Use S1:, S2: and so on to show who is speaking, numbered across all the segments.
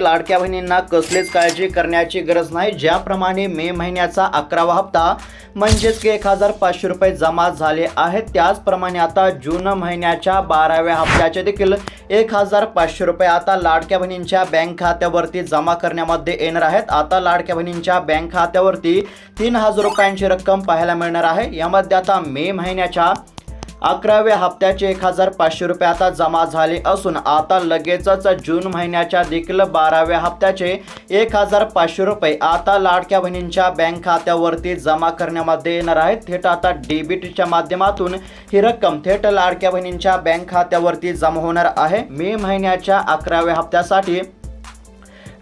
S1: लाडक्या बहिणींना कसलीच काळजी करण्याची गरज नाही. ज्याप्रमाणे मे महिन्याचा अकरावा हप्ता म्हणजेच की एक हजार पाचशे रुपये जमा झाले आहेत त्याचप्रमाणे आता जून महिन्याच्या बाराव्या हप्त्याचे देखील एक हजार पाचशे रुपये आता लाडक्या बहिणींच्या बँक खात्यावरती जमा करण्यामध्ये येणार आहेत. आता लाडक्या बहिणींच्या बँक खात्यावरती तीन हजार रुपयांची रक्कम पाहायला मिळणार आहे. यामध्ये आता मे महिन्याच्या अकराव्या हप्त्याचे एक हजार पाचशे रुपये आता जमा झाले असून आता लगेचच जून महिन्याच्या देखील बाराव्या हप्त्याचे एक हजार पाचशे रुपये आता लाडक्या बहिणींच्या बँक खात्यावरती जमा करण्यामध्ये येणार आहेत. थेट आता डेबिटच्या माध्यमातून ही रक्कम थेट लाडक्या बहिणींच्या बँक खात्यावरती जमा होणार आहे. मे महिन्याच्या अकराव्या हप्त्यासाठी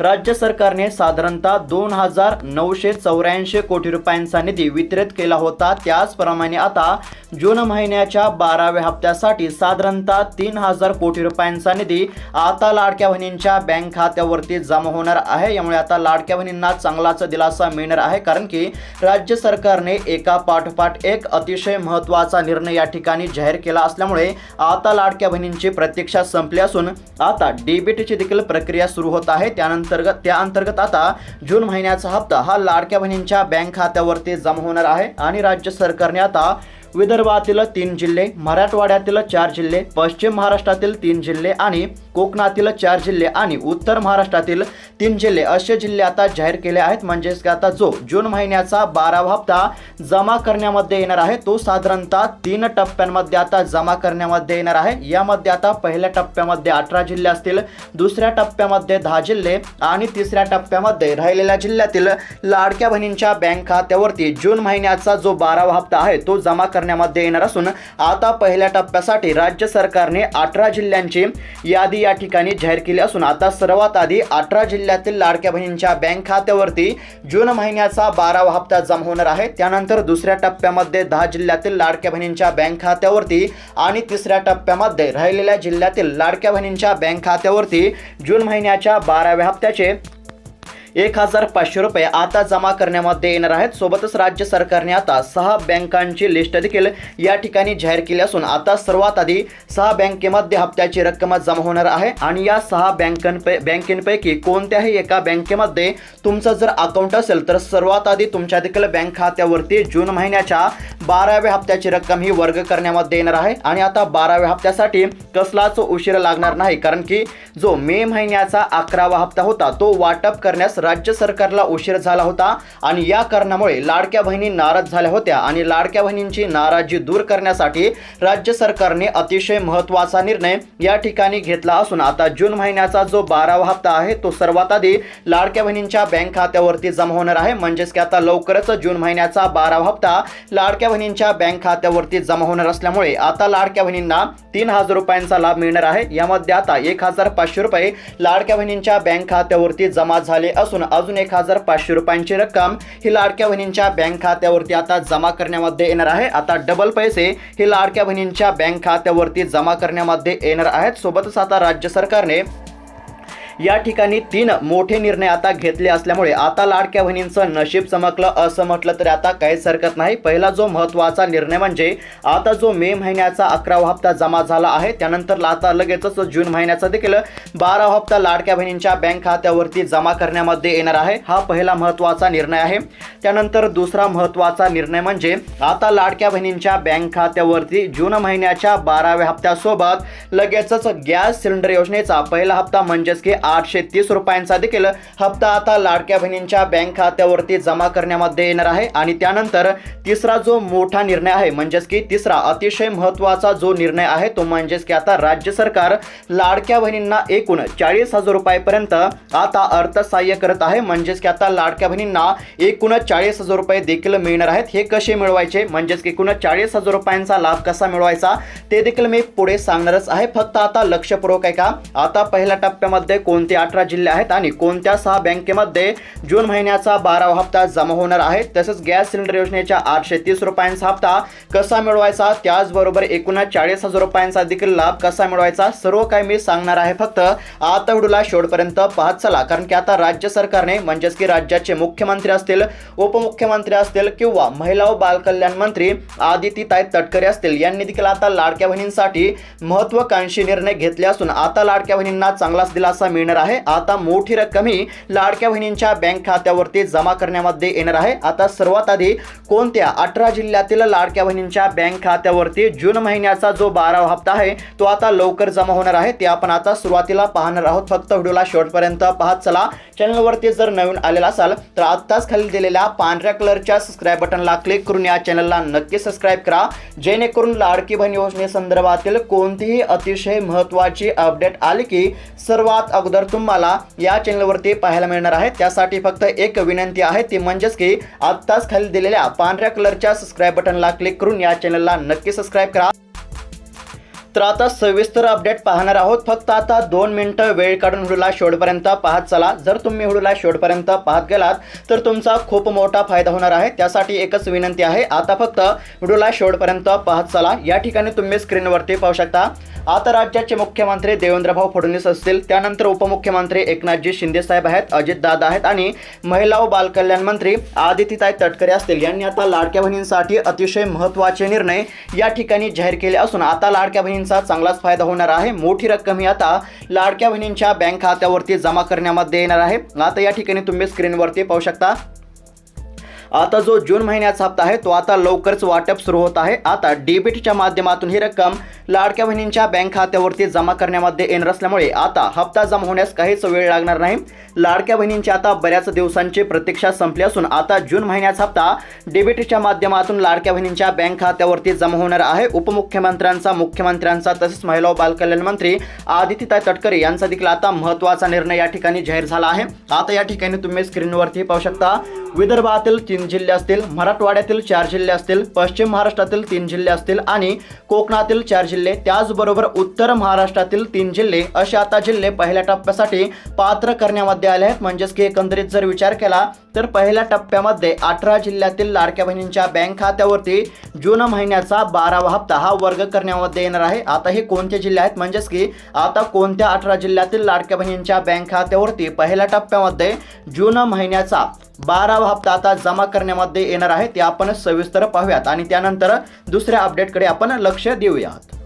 S1: राज्य सरकारने साधारणतः दोन हजार नऊशे चौऱ्याऐंशी कोटी रुपयांचा निधी वितरित केला होता. त्याचप्रमाणे आता जून महिन्याच्या बाराव्या हप्त्यासाठी साधारणतः तीन हजार कोटी रुपयांचा निधी आता लाडक्या बहिणींच्या बँक खात्यावरती जमा होणार आहे. यामुळे आता लाडक्या बहिणींना चांगलाच दिलासा मिळणार आहे कारण की राज्य सरकारने एका पाठोपाठ एक अतिशय महत्त्वाचा निर्णय या ठिकाणी जाहीर केला असल्यामुळे आता लाडक्या बहिणींची प्रतीक्षा संपली असून आता डेबिटची देखील प्रक्रिया सुरू होत आहे. त्यानंतर त्या अंतर्गत आता जून महिन्याचा हप्ता हा लाडक्या बहिणींच्या बँक खात्यावरती जमा होणार आहे आणि राज्य सरकारने आता विदर्भातील तीन जिल्हे मराठवाड्यातील चार जिल्हे पश्चिम महाराष्ट्रातील तीन जिल्हे आणि कोकणातील चार जिल्हे आणि उत्तर महाराष्ट्रातील तीन जिल्हे असे जिल्हे आता जाहीर केले आहेत. म्हणजेच की आता जो जून महिन्याचा बारावा हप्ता जमा करण्यामध्ये येणार आहे तो साधारणतः तीन टप्प्यांमध्ये आता जमा करण्यामध्ये येणार आहे. यामध्ये आता पहिल्या टप्प्यामध्ये अठरा जिल्हे असतील दुसऱ्या टप्प्यामध्ये दहा जिल्हे आणि तिसऱ्या टप्प्यामध्ये राहिलेल्या जिल्ह्यातील लाडक्या बहिणींच्या बँक खात्यावरती जून महिन्याचा जो बारावा हप्ता आहे तो जमा कर करण्यामध्ये येणार असून आता पहिल्या टप्प्यासाठी राज्य सरकारने अठरा जिल्ह्यांची यादी या ठिकाणी जाहीर केली असून आता सर्वात आधी अठरा जिल्ह्यातील लाडक्या बहिणींच्या बँक खात्यावरती जून महिन्याचा बारावा हप्ता जमा होणार आहे. त्यानंतर दुसऱ्या टप्प्यामध्ये दहा जिल्ह्यातील लाडक्या बहिणींच्या बँक खात्यावरती आणि तिसऱ्या टप्प्यामध्ये राहिलेल्या जिल्ह्यातील लाडक्या बहिणींच्या बँक खात्यावरती जून महिन्याच्या बाराव्या हप्त्याचे एक हजार पाचशे रुपये आता जमा करण्यामध्ये येणार आहेत. सोबतच राज्य सरकारने आता सहा बँकांची लिस्ट देखील या ठिकाणी जाहीर केली असून आता सर्वात आधी सहा बँकेमध्ये हप्त्याची रक्कम जमा होणार आहे आणि या सहा बँकांपै बँकेपैकी कोणत्याही एका बँकेमध्ये तुमचं जर अकाउंट असेल तर सर्वात आधी तुमच्या देखील बँक खात्यावरती जून महिन्याच्या बाराव्या हप्त्याची रक्कम ही वर्ग करण्यामध्ये येणार आहे. आणि आता बाराव्या हप्त्यासाठी कसलाच उशीर लागणार नाही कारण की जो मे महिन्याचा अकरावा हप्ता होता तो वाटप करण्यास राज्य सरकारला उशीर झाला होता आणि या कारणामुळे लाडक्या बहिणी नाराज झाल्या होत्या आणि लाडक्या बहिणींची नाराजी दूर करण्यासाठी राज्य सरकारने अतिशय महत्त्वाचा निर्णय या ठिकाणी घेतला असून आता जून महिन्याचा जो बारावा हप्ता आहे तो सर्वात आधी लाडक्या बहिणींच्या बँक खात्यावरती जमा होणार आहे. म्हणजेच की आता लवकरच जून महिन्याचा बारावा हप्ता लाडक्या बहिणींच्या बँक खात्यावरती जमा होणार असल्यामुळे आता लाडक्या बहिणींना तीन हजार रुपयांचा लाभ मिळणार आहे. यामध्ये आता एक हजार पाचशे रुपये लाडक्या बहिणींच्या बँक खात्यावरती जमा झाले असून अजून एक हजार पाचशे रुपयांची रक्कम ही लाडक्या बहिणींच्या बँक खात्यावरती आता जमा करण्यामध्ये येणार आहे. आता डबल पैसे हे लाडक्या बहिणींच्या बँक खात्यावरती जमा करण्यामध्ये येणार आहेत. सोबतच आता राज्य सरकारने या ठिकाणी तीन मोठे निर्णय आता घेतले असल्यामुळे आता लाडक्या बहिणींचं नशीब चमकलं असं म्हटलं तरी आता काहीच हरकत नाही. पहिला जो महत्त्वाचा निर्णय म्हणजे आता जो मे महिन्याचा अकरावा हप्ता जमा झाला आहे त्यानंतर आता लगेचच जून महिन्याचा देखील बारावा हप्ता लाडक्या बहिणींच्या बँक खात्यावरती जमा करण्यामध्ये येणार आहे. हा पहिला महत्त्वाचा निर्णय आहे. त्यानंतर दुसरा महत्त्वाचा निर्णय म्हणजे आता लाडक्या बहिणींच्या बँक खात्यावरती जून महिन्याच्या बाराव्या हप्त्यासोबत लगेचच गॅस सिलेंडर योजनेचा पहिला हप्ता म्हणजेच की आठशे तीस रुपयांचा देखील हप्ता आता लाडक्या बहिणींच्या बँक खात्यावरती जमा करण्यामध्ये येणार आहे. आणि त्यानंतर तिसरा जो मोठा निर्णय आहे म्हणजेच की तिसरा अतिशय महत्त्वाचा जो निर्णय आहे तो म्हणजेच की आता राज्य सरकार लाडक्या बहिणींना एकूण चाळीस हजार रुपयापर्यंत आता अर्थसहाय्य करत आहे. म्हणजेच की आता लाडक्या बहिणींना एकूण चाळीस हजार रुपये देखील मिळणार आहेत. हे कसे मिळवायचे? म्हणजेच की एकूण चाळीस हजार रुपयांचा लाभ कसा मिळवायचा? ते देखील मी पुढे सांगणारच आहे. फक्त आता लक्षपूर्वक आहे का आता पहिल्या टप्प्यामध्ये कोणते अठरा जिल्हे आहेत आणि कोणत्या सहा बँकेमध्ये जून महिन्याचा बारावा हप्ता जमा होणार आहे? तसंच गॅस सिलेंडर योजनेच्या आठशे तीस रुपयांचा हप्ता कसा मिळवायचा? त्याचबरोबर एकूण चाळीस हजार रुपयांचा देखील लाभ कसा मिळवायचा? सर्व काही मी सांगणार आहे फक्त आता व्हिडिओला शेवटपर्यंत पाहत चला. कारण की आता राज्य सरकारने म्हणजेच की राज्याचे मुख्यमंत्री असतील उपमुख्यमंत्री असतील किंवा महिला व बालकल्याण मंत्री आदितीताई तटकरे असतील यांनी देखील आता लाडक्या बहिणींसाठी महत्वाकांक्षी निर्णय घेतले असून आता लाडक्या बहिणींना चांगलाच दिलासा मिळतो मिळणार आहे. आता मोठी रक्कम ही लाडक्या बहिणींच्या बँक खात्यावरती जमा करण्यामध्ये येणार आहे. आता सर्वात आधी कोणत्या अठरा जिल्ह्यातील लाडक्या बहिणींच्या बँक खात्यावरती जून महिन्याचा जो बारावा हप्ता आहे तो आता लवकर जमा होणार आहे? ते आपण आता सुरुवातीला पाहणार आहोत. फक्त व्हिडिओला शेवटपर्यंत पाहत चला. चॅनलवरती जर नवीन आलेला असाल तर आत्ताच खाली दिलेल्या पांढऱ्या कलरच्या सबस्क्राईब बटनला क्लिक करून या चॅनलला नक्की सबस्क्राईब करा. जेणेकरून लाडकी बहीण योजनेसंदर्भातील कोणतीही अतिशय महत्त्वाची अपडेट आली की सर्वात अगोदर तुम्हाला या चॅनलवरती पाहायला मिळणार आहे. त्यासाठी फक्त एक विनंती आहे ती म्हणजेच की आत्ताच खाली दिलेल्या पांढऱ्या कलरच्या सबस्क्राईब बटनला क्लिक करून या चॅनलला नक्की सबस्क्राईब करा. तर आता सविस्तर अपडेट पाहणार आहोत. फक्त आता दोन मिनटं वेळ काढून व्हिडिओला शेवटपर्यंत पाहत चला. जर तुम्ही व्हिडिओला शेवटपर्यंत पाहत गेलात तर तुमचा खूप मोठा फायदा होणार आहे. त्यासाठी एकच विनंती आहे आता फक्त व्हिडिओला शेवटपर्यंत पाहत चला. या ठिकाणी तुम्ही स्क्रीनवरती पाहू शकता. आता राज्याचे मुख्यमंत्री देवेंद्रभाऊ फडणवीस असतील. त्यानंतर उपमुख्यमंत्री एकनाथजी शिंदे साहेब आहेत अजितदादा आहेत आणि महिला व बालकल्याण मंत्री आदितीताई तटकरे असतील. यांनी आता लाडक्या बहिणींसाठी अतिशय महत्त्वाचे निर्णय या ठिकाणी जाहीर केले असून आता लाडक्या बहिणी बहिणींचा चांगलाच फायदा होणार आहे. मोठी रक्कम ही आता लाडक्या बहिणींच्या बँक खात्यावरती जमा करण्यामध्ये येणार आहे. आता या ठिकाणी तुम्ही स्क्रीनवरती पाहू शकता. आता जो जून महिन्याचा हप्ता आहे तो आता लवकरच वाटप सुरू होत आहे. आता डेबिटच्या माध्यमातून ही रक्कम लाडक्या बहिणींच्या बँक खात्यावरती जमा करण्यामध्ये येणार असल्यामुळे आता हप्ता जमा होण्यास काहीच वेळ लागणार नाही. लाडक्या बहिणींची आता बऱ्याच दिवसांची प्रतीक्षा संपली असून आता जून महिन्याचा हप्ता डेबिटच्या माध्यमातून लाडक्या बहिणींच्या बँक खात्यावरती जमा होणार आहे. उपमुख्यमंत्र्यांचा मुख्यमंत्र्यांचा तसेच महिला व बालकल्याण मंत्री आदित्यताई तटकरे यांचा देखील आता महत्त्वाचा निर्णय या ठिकाणी जाहीर झाला आहे. आता या ठिकाणी तुम्ही स्क्रीनवरती पाहू शकता. विदर्भातील तीन जिल्हे असतील मराठवाड्यातील चार जिल्हे असतील पश्चिम महाराष्ट्रातील तीन जिल्हे असतील आणि कोकणातील चार जिल्हे. त्याचबरोबर उत्तर महाराष्ट्रातील तीन जिल्हे. असे आता जिल्हे पहिल्या टप्प्यासाठी पात्र करण्यामध्ये आले आहेत. म्हणजेच की एकंदरीत जर विचार केला तर पहिल्या टप्प्यामध्ये अठरा जिल्ह्यातील लाडक्या बहिणींच्या बँक खात्यावरती जून महिन्याचा बारावा हप्ता हा वर्ग करण्यामध्ये येणार आहे. आता हे कोणते जिल्हे आहेत? म्हणजेच की आता कोणत्या अठरा जिल्ह्यातील लाडक्या बहिणींच्या बँक खात्यावरती पहिल्या टप्प्यामध्ये जून महिन्याचा बारावा हप्ता आता जमा करण्यामध्ये येणार आहे ते आपण सविस्तर पाहूयात. आणि त्यानंतर दुसऱ्या अपडेटकडे आपण लक्ष देऊयात.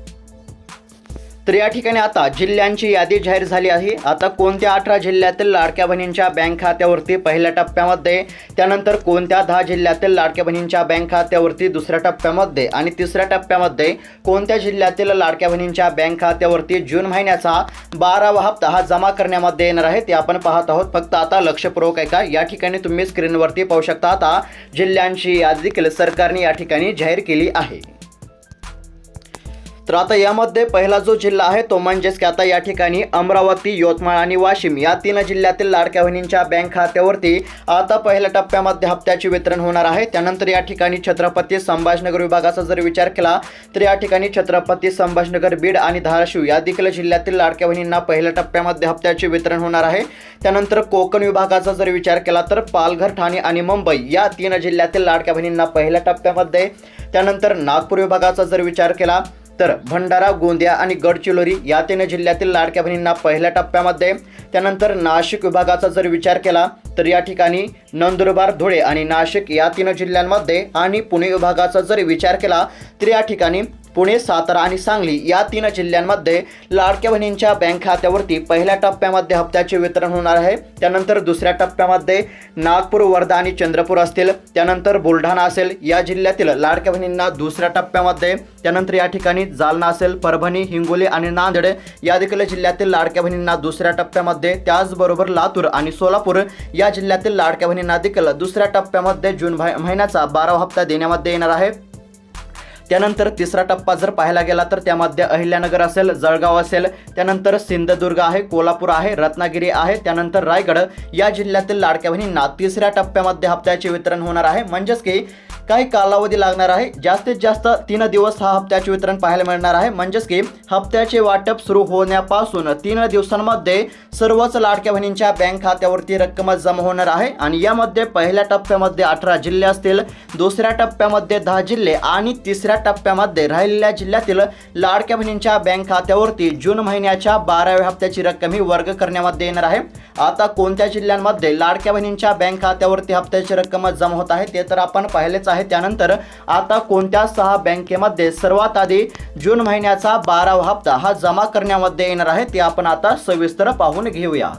S1: तर या ठिकाणी आता जिल्ह्यांची यादी जाहीर झाली आहे. आता कोणत्या अठरा जिल्ह्यातील लाडक्या बहिणींच्या बँक खात्यावरती पहिल्या टप्प्यामध्ये त्यानंतर कोणत्या दहा जिल्ह्यातील लाडक्या बहिणींच्या बँक खात्यावरती दुसऱ्या टप्प्यामध्ये आणि तिसऱ्या टप्प्यामध्ये कोणत्या जिल्ह्यातील लाडक्या बहिणींच्या बँक खात्यावरती जून महिन्याचा बारावा हप्ता हा जमा करण्यामध्ये येणार आहे ते आपण पाहत आहोत. फक्त आता लक्षपूर्वक आहे का या ठिकाणी तुम्ही स्क्रीनवरती पाहू शकता आता जिल्ह्यांची यादी देखील सरकारने या ठिकाणी जाहीर केली आहे. तर आता यामध्ये पहिला जो जिल्हा आहे तो म्हणजेच की आता या ठिकाणी अमरावती यवतमाळ आणि वाशिम या तीन जिल्ह्यातील लाडक्या बहिणींच्या बँक खात्यावरती आता पहिल्या टप्प्यामध्ये हप्त्याचे वितरण होणार आहे. त्यानंतर या ठिकाणी छत्रपती संभाजनगर विभागाचा जर विचार केला तर या ठिकाणी छत्रपती संभाजनगर बीड आणि धाराशिव या देखील जिल्ह्यातील लाडक्या बहिणींना पहिल्या टप्प्यामध्ये हप्त्याचे वितरण होणार आहे. त्यानंतर कोकण विभागाचा जर विचार केला तर पालघर ठाणे आणि मुंबई या तीन जिल्ह्यातील लाडक्या बहिणींना पहिल्या टप्प्यामध्ये त्यानंतर नागपूर विभागाचा जर विचार केला तर भंडारा गोंदिया आणि गडचिरोली या तीन जिल्ह्यातील लाडक्या बहिणींना पहिल्या टप्प्यामध्ये त्यानंतर नाशिक विभागाचा जर विचार केला तर या ठिकाणी नंदुरबार धुळे आणि नाशिक या तीन जिल्ह्यांमध्ये आणि पुणे विभागाचा जर विचार केला तर या ठिकाणी पुणे सातारा आणि सांगली या तीन जिल्ह्यांमध्ये लाडक्या बहिणींच्या बँक खात्यावरती पहिल्या टप्प्यामध्ये हप्त्याचे वितरण होणार आहे. त्यानंतर दुसऱ्या टप्प्यामध्ये नागपूर वर्धा आणि चंद्रपूर असतील. त्यानंतर बुलढाणा असेल या जिल्ह्यातील लाडक्या बहिणींना दुसऱ्या टप्प्यामध्ये. त्यानंतर या ठिकाणी जालना असेल परभणी हिंगोली आणि नांदेड या देखील जिल्ह्यातील लाडक्या बहिणींना दुसऱ्या टप्प्यामध्ये. त्याचबरोबर लातूर आणि सोलापूर या जिल्ह्यातील लाडक्या बहिणींना देखील दुसऱ्या टप्प्यामध्ये जून महिन्याचा बारावा हप्ता देण्यामध्ये येणार आहे. त्यानंतर तिसरा टप्पा जर पाहायला गेला तर त्यामध्ये अहिल्यानगर असेल जळगाव असेल त्यानंतर सिंधुदुर्ग आहे कोल्हापूर आहे रत्नागिरी आहे त्यानंतर रायगड या जिल्ह्यातील लाडक्या बहिणींना तिसऱ्या टप्प्यामध्ये हप्त्याचे वितरण होणार आहे. म्हणजेच की काही कालावधी लागणार आहे. जास्तीत जास्त तीन दिवस हा हप्त्याचे वितरण पाहायला मिळणार आहे. म्हणजेच की हप्त्याचे वाटप सुरू होण्यापासून तीन दिवसांमध्ये सर्वच लाडक्या बहिणींच्या बँक खात्यावरती रक्कम जमा होणार आहे आणि यामध्ये पहिल्या टप्प्यामध्ये अठरा जिल्हे असतील दुसऱ्या टप्प्यामध्ये दहा जिल्हे आणि तिसऱ्या दुसऱ्या टप्प्यामध्ये राहिलेल्या जिल्ह्यातील लाडक्या बहिणींच्या बँक खात्यावरती जून महिन्याच्या बाराव्या हप्त्याची रक्कम ही वर्ग करण्यामध्ये येणार आहे. आता कोणत्या जिल्ह्यांमध्ये लाडक्या बहिणींच्या बँक खात्यावरती हप्त्याची रक्कम जमा होत आहे ते तर आपण पाहिलेच आहे. त्यानंतर आता कोणत्या सहा बँकेमध्ये सर्वात आधी जून महिन्याचा बारावा हप्ता हा जमा करण्यामध्ये येणार आहे ते आपण आता सविस्तर पाहून घेऊया.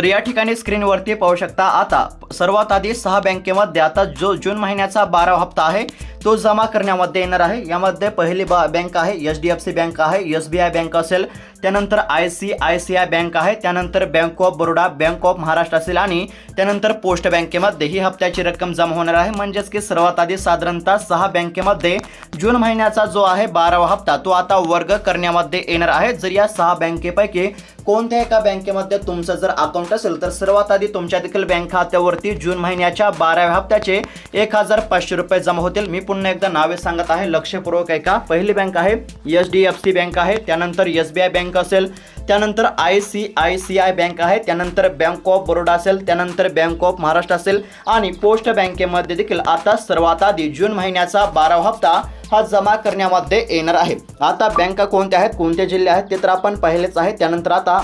S1: तर या ठिकाणी स्क्रीनवरती पाहू शकता आता सर्वात आधी सहा बँकेमध्ये आता जो जून महिन्याचा बारा हप्ता आहे तो जमा करण्यामध्ये येणार आहे. यामध्ये पहिली बा बँक आहे H D F C bank आहे एस बी आय बँक असेल त्यानंतर I C I C I bank आहे त्यानंतर bank of Baroda bank of Maharashtra असेल आणि त्यानंतर पोस्ट बँकेमध्ये ही हप्त्याची रक्कम जमा होणार आहे. म्हणजेच की सर्वात आधी साधारणतः सहा बँकेमध्ये जून महिन्याचा जो आहे बारावा हप्ता तो आता वर्ग करण्यामध्ये येणार आहे. जर या सहा बँकेपैकी कोणत्या एका बँकेमध्ये तुमचं जर अकाउंट असेल तर सर्वात आधी तुमच्या देखील बँक खात्यावरती जून महिन्याच्या बाराव्या हप्त्याचे एक हजार पाचशे रुपये जमा होतील. मी पुन्हा एकदा नावे सांगत आहे लक्षपूर्वक ऐका. पहिली बँक आहे H D F C bank आहे त्यानंतर एस बी आय बँक असेल त्यानंतर I C I C I bank आहे त्यानंतर बँक ऑफ बरोडा असेल त्यानंतर बँक ऑफ महाराष्ट्र असेल आणि पोस्ट बँकेमध्ये देखील आता सर्वात आधी जून महिन्याचा बारावा हप्ता हा जमा करण्यामध्ये येणार आहे. आता बँका कोणत्या आहेत कोणते जिल्हे आहेत ते तर आपण पाहिलेच आहे. त्यानंतर आता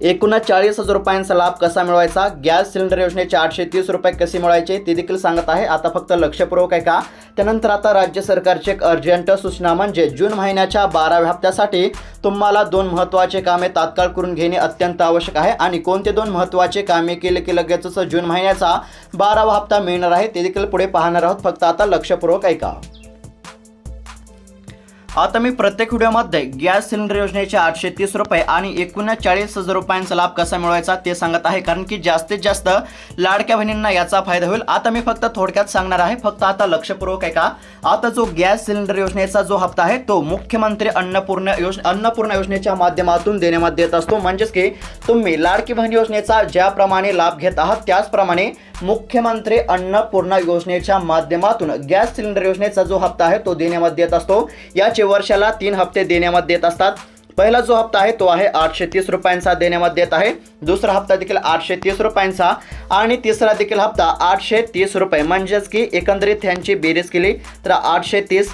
S1: एकूणच चाळीस हजार रुपयांचा लाभ कसा मिळवायचा? गॅस सिलेंडर योजनेचे आठशे तीस रुपये कसे मिळवायचे? ते देखील सांगत आहे. आता फक्त लक्षपूर्वक आहे का त्यानंतर आता राज्य सरकारची एक अर्जंट सूचना म्हणजे जून महिन्याच्या बाराव्या हप्त्यासाठी तुम्हाला दोन महत्त्वाचे कामे तात्काळ करून घेणे अत्यंत आवश्यक आहे. आणि कोणते दोन महत्त्वाचे कामे केले की लगेचच जून महिन्याचा बारावा हप्ता मिळणार आहे ते देखील पुढे पाहणार आहोत. फक्त आता लक्षपूर्वक ऐका. आता मी प्रत्येक व्हिडिओमध्ये गॅस सिलेंडर योजनेचे आठशे तीस रुपये आणि एकूण चाळीस हजार रुपयांचा लाभ कसा मिळवायचा ते सांगत आहे. कारण की जास्तीत जास्त लाडक्या बहिणींना याचा फायदा होईल. आता मी फक्त थोडक्यात सांगणार आहे. फक्त आता लक्षपूर्वक आहे का आता जो गॅस सिलेंडर योजनेचा जो हप्ता आहे तो मुख्यमंत्री अन्नपूर्ण योज अन्नपूर्णा योजनेच्या माध्यमातून देण्यामध्ये येत असतो. म्हणजेच की तुम्ही लाडकी बहीण योजनेचा ज्याप्रमाणे लाभ घेत आहात त्याचप्रमाणे मुख्यमंत्री अन्नपूर्णा योजनेच्या माध्यमातून गॅस सिलेंडर योजनेचा जो हप्ता आहे तो देण्यामध्ये येत असतो. याचे वर्षाला तीन हप्ते देण्यामध्ये येत असतात. पहिला जो हप्ता आहे तो आहे आठशे तीस रुपयांचा देण्यामध्ये येत आहे. दुसरा हप्ता देखील आठशे तीस रुपयांचा आणि तिसरा देखील हप्ता आठशे तीस रुपये. म्हणजेच की एकंदरीत ह्यांची बेरीज केली तर आठशे तीस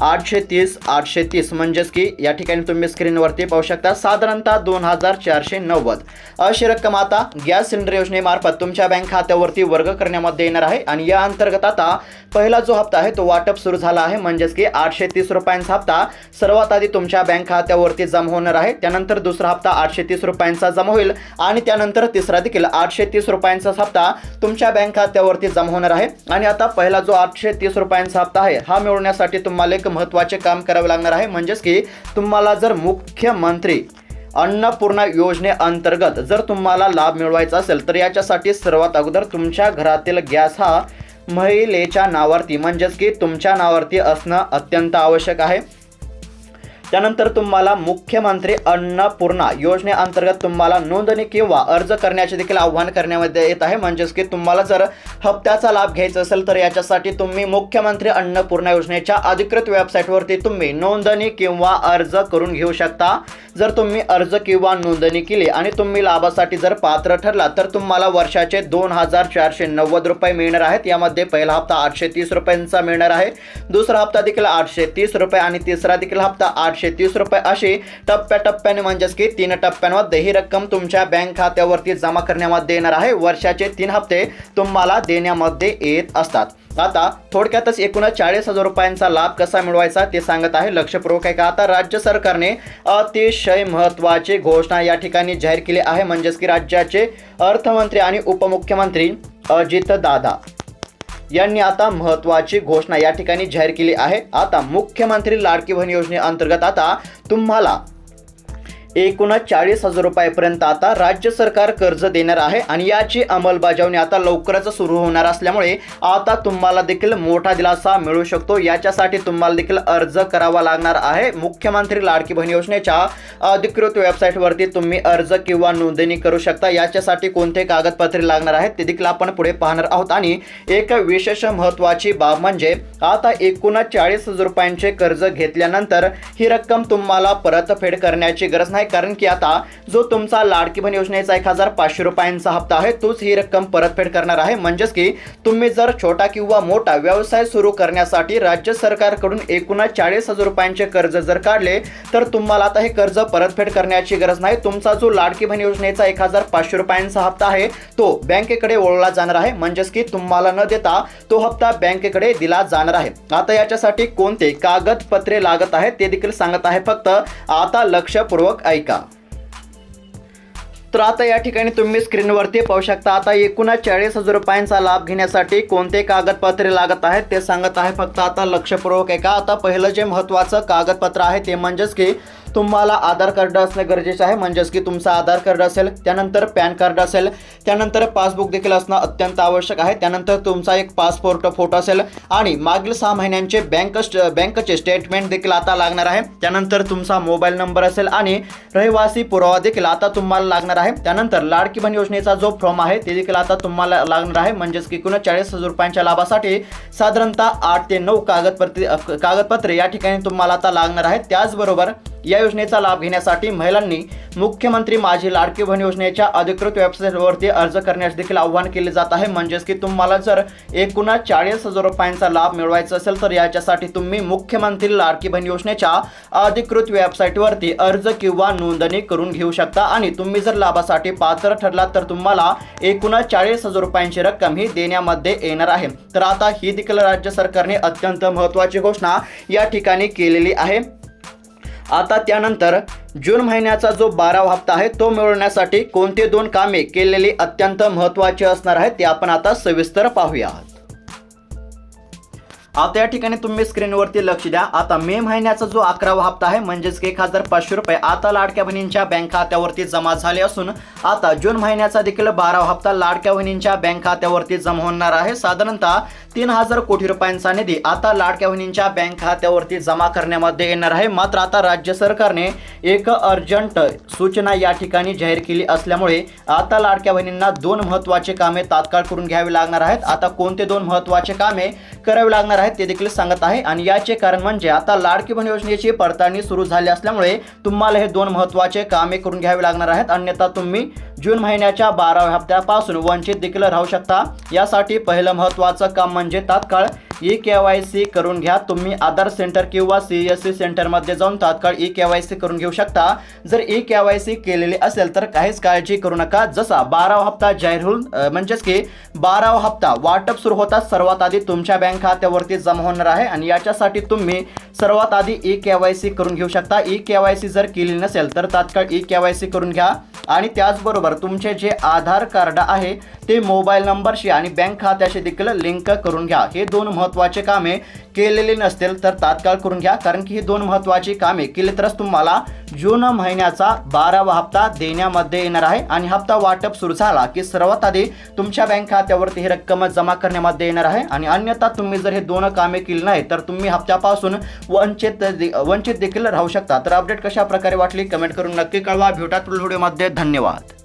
S1: आठशे तीस आठशे तीस. म्हणजेच की या ठिकाणी तुम्ही स्क्रीनवरती पाहू शकता. साधारणतः दोन हजार चारशे नव्वद. अशी रक्कम आता गॅस सिलेंडर योजनेमार्फत तुमच्या बँक खात्यावरती वर्ग करण्यामध्ये येणार आहे. आणि या अंतर्गत आता पहिला जो हप्ता आहे तो वाटप सुरू झाला आहे. म्हणजेच की आठशे तीस रुपयांचा हप्ता सर्वात आधी तुमच्या बँक खात्यावरती जमा होणार आहे. त्यानंतर दुसरा हप्ता आठशे तीस रुपयांचा जमा होईल आणि त्यानंतर तिसरा देखील आठशे तीस रुपयांचा हप्ता तुमच्या बँक खात्यावरती जमा होणार आहे. आणि आता पहिला जो आठशे तीस रुपयांचा हप्ता आहे हा मिळवण्यासाठी तुम्हाला एक महत्त्वाचे काम करावे लागणार आहे. म्हणजेच की तुम्हाला जर मुख्यमंत्री अन्नपूर्णा योजनेअंतर्गत जर तुम्हाला लाभ मिळवायचा असेल तर याच्यासाठी सर्वात अगोदर तुमच्या घरातील गॅस हा महिलेच्या नावावरती म्हणजेच की तुमच्या नावावरती असणं अत्यंत आवश्यक आहे. त्यानंतर तुम्हाला मुख्यमंत्री अन्नपूर्णा योजनेअंतर्गत तुम्हाला नोंदणी किंवा अर्ज करण्याचे देखील आव्हान करण्यामध्ये येत आहे. म्हणजेच की तुम्हाला जर हप्त्याचा लाभ घ्यायचा असेल तर याच्यासाठी तुम्ही मुख्यमंत्री अन्नपूर्णा योजनेच्या अधिकृत वेबसाईटवरती तुम्ही नोंदणी किंवा अर्ज करून घेऊ शकता. जर तुम्ही अर्ज किंवा नोंदणी केली आणि तुम्ही लाभासाठी जर पात्र ठरला तर तुम्हाला वर्षाचे दोन हजार चारशे नव्वद रुपये मिळणार आहेत. यामध्ये पहिला हप्ता आठशे तीस रुपयांचा मिळणार आहे. दुसरा हप्ता देखील आठशे तीस रुपये आणि तिसरा देखील हप्ता आठशे तीस रुपये अशी टप्प्याटप्प्याने म्हणजेच की तीन टप्प्यांमध्ये ही रक्कम तुमच्या बँक खात्यावरती जमा करण्यामध्ये येणार आहे. वर्षाचे तीन हप्ते तुम्हाला देण्यामध्ये येत असतात. आता थोडक्यातच एकूणच चाळीस हजार रुपयांचा लाभ कसा मिळवायचा ते सांगत आहे लक्षपूर्वक आहे का आता राज्य सरकारने अतिशय महत्त्वाची घोषणा या ठिकाणी जाहीर केली आहे. म्हणजेच की राज्याचे अर्थमंत्री आणि उपमुख्यमंत्री अजित दादा यांनी आता महत्त्वाची घोषणा या ठिकाणी जाहीर केली आहे. आता मुख्यमंत्री लाडकी बहीण योजनेअंतर्गत आता तुम्हाला एकूणच चाळीस हजार रुपयापर्यंत आता राज्य सरकार कर्ज देणार आहे आणि याची अंमलबजावणी आता लवकरच सुरू होणार असल्यामुळे आता तुम्हाला देखील मोठा दिलासा मिळू शकतो. याच्यासाठी तुम्हाला देखील अर्ज करावा लागणार आहे. मुख्यमंत्री लाडकी बहीण योजनेच्या अधिकृत वेबसाईटवरती तुम्ही अर्ज किंवा नोंदणी करू शकता. याच्यासाठी कोणते कागदपत्रे लागणार आहेत ते देखील आपण पुढे पाहणार आहोत. आणि एक विशेष महत्त्वाची बाब म्हणजे आता एकूणच चाळीस हजार रुपयांचे कर्ज घेतल्यानंतर ही रक्कम तुम्हाला परतफेड करण्याची गरज नाही. आहे. कारण की आता जो तुमचा लाडकी बहीण योजनेचा एक हजार पाचशे रुपयांचा हप्ता आहे तोच ही रक्कम परतफेड करणार आहे. म्हणजेच की तुम्ही जर छोटा किंवा मोठा व्यवसाय सुरू करण्यासाठी राज्य सरकारकडून एकूणच चाळीस हजार रुपयांचे कर्ज जर काढले तर तुम्हाला आता हे कर्ज परतफेड करण्याची गरज नाही. तुमचा जो लाडकी बहीण योजनेचा एक हजार पाचशे रुपयांचा हप्ता आहे तो बँकेकडे ओळला जाणार आहे. म्हणजेच की तुम्हाला न देता तो हप्ता बँकेकडे दिला जाणार आहे. आता याच्यासाठी कोणते कागदपत्रे लागत आहेत ते देखील सांगत आहे फक्त आता लक्षपूर्वक ऐका तर आता या ठिकाणी तुम्ही स्क्रीनवरती पाहू शकता आता एकूणच चाळीस हजार रुपयांचा लाभ घेण्यासाठी कोणते कागदपत्रे लागत आहेत ते सांगत आहे फक्त आता लक्षपूर्वक एका आता पहिलं जे महत्त्वाचं कागदपत्र आहे ते म्हणजेच की तुम्हाला आधार कार्ड असणं गरजेचं आहे. म्हणजेच की तुमचं आधार कार्ड असेल त्यानंतर पॅन कार्ड असेल त्यानंतर पासबुक देखील असणं अत्यंत आवश्यक आहे. त्यानंतर तुमचा एक पासपोर्ट फोटो असेल आणि मागील सहा महिन्यांचे बँक बँकचे स्टेटमेंट देखील आता लागणार आहे. त्यानंतर तुमचा मोबाईल नंबर असेल आणि रहिवासी पुरावा देखील आता तुम्हाला लागणार आहे. त्यानंतर लाडकी बहीण योजनेचा जो फॉर्म आहे ते देखील आता तुम्हाला लागणार आहे. म्हणजेच की एकूण चाळीस हजार रुपयांच्या लाभासाठी साधारणतः आठ ते नऊ कागदपत्रे कागदपत्रे या ठिकाणी तुम्हाला आता लागणार आहे त्याचबरोबर या योजनेचा लाभ घेण्यासाठी महिलांनी मुख्यमंत्री माझी लाडकी बहीण योजनेच्या अधिकृत वेबसाईटवरती अर्ज करण्यास देखील आव्हान केले जात आहे. म्हणजेच की तुम्हाला जर एकूणच चाळीस हजार रुपयांचा लाभ मिळवायचा असेल तर याच्यासाठी तुम्ही मुख्यमंत्री लाडकी बहीण योजनेच्या अधिकृत वेबसाईटवरती अर्ज किंवा नोंदणी करून घेऊ शकता. आणि तुम्ही जर लाभासाठी पात्र ठरलात तर तुम्हाला एकूणच चाळीस हजार रुपयांची रक्कम ही देण्यामध्ये येणार आहे. तर आता ही देखील राज्य सरकारने अत्यंत महत्त्वाची घोषणा या ठिकाणी केलेली आहे. आता त्यानंतर जून महिन्याचा जो बारावा हप्ता आहे तो मिळवण्यासाठी कोणते दोन कामे केलेली अत्यंत महत्त्वाची असणार आहेत ते आपण आता सविस्तर पाहूयात. आता या ठिकाणी तुम्ही स्क्रीनवरती लक्ष द्या. आता मे महिन्याचा जो अकरावा हप्ता आहे म्हणजेच की एक हजार पाचशे रुपये आता लाडक्या बहिणींच्या बँक खात्यावरती जमा झाले असून आता जून महिन्याचा देखील बारावा हप्ता लाडक्या बहिणींच्या बँक खात्यावरती जमा होणार आहे. साधारणतः तीन हजार कोटी रुपयांचा निधी आता लाडक्या बहिणींच्या बँक खात्यावरती जमा करण्यामध्ये येणार आहे. मात्र आता राज्य सरकारने एक अर्जंट सूचना या ठिकाणी जाहीर केली असल्यामुळे आता लाडक्या बहिणींना दोन महत्त्वाचे कामे तात्काळ करून घ्यावी लागणार आहेत. आता कोणते दोन महत्त्वाचे कामे करावी लागणार आहेत ते देखील सांगत आहे. आणि याचे कारण म्हणजे आता लाडकी बहीण योजनेची पडताळणी सुरू झाली असल्यामुळे तुम्हाला हे दोन महत्त्वाचे कामे करून घ्यावी लागणार आहेत. अन्यथा तुम्ही जून महिन्याच्या बाराव्या हप्त्यापासून वंचित देखील राहू शकता. यासाठी पहिलं महत्त्वाचं काम म्हणजे तात्काळ ई के वाय सी करून घ्या. तुम्ही आधार सेंटर किंवा सी एस सी सेंटरमध्ये जाऊन तात्काळ ई के वाय सी करून घेऊ शकता. जर ई के वाय सी केलेली असेल तर काहीच काळजी करू नका. जसा बारावा हप्ता जाहीर होऊन म्हणजेच की बारावा हप्ता वाटप सुरू होताच सर्वात आधी तुमच्या बँक खात्यावरती जमा होणार आहे आणि याच्यासाठी तुम्ही सर्वात आधी ई के वाय सी करून घेऊ शकता. ई के वाय सी जर केली नसेल तर तात्काळ ई के वाय सी करून घ्या. आणि त्याचबरोबर तुमचे जे आधार कार्ड आहे ते मोबाईल नंबरशी आणि बँक खात्याशी देखील लिंक करून घ्या. हे दोन महत्त्वाचे कामे केलेली नसतील तर तात्काळ करून घ्या कारण की ही दोन महत्त्वाची कामे केली तरच तुम्हाला जून महिन्याचा बारावा हप्ता देण्यामध्ये येणार आहे आणि हप्ता वाटप सुरू झाला की सर्वात आधी तुमच्या बँक खात्यावरती ही रक्कम जमा करण्यामध्ये येणार आहे आणि अन्यथा तुम्ही जर हे दोन कामे केली नाही तर तुम्ही हप्त्यापासून वंचित वंचित देखील राहू शकता. तर अपडेट कशा प्रकारे वाटली कमेंट करून नक्की कळवा. भेटा पुढील व्हिडिओमध्ये. धन्यवाद.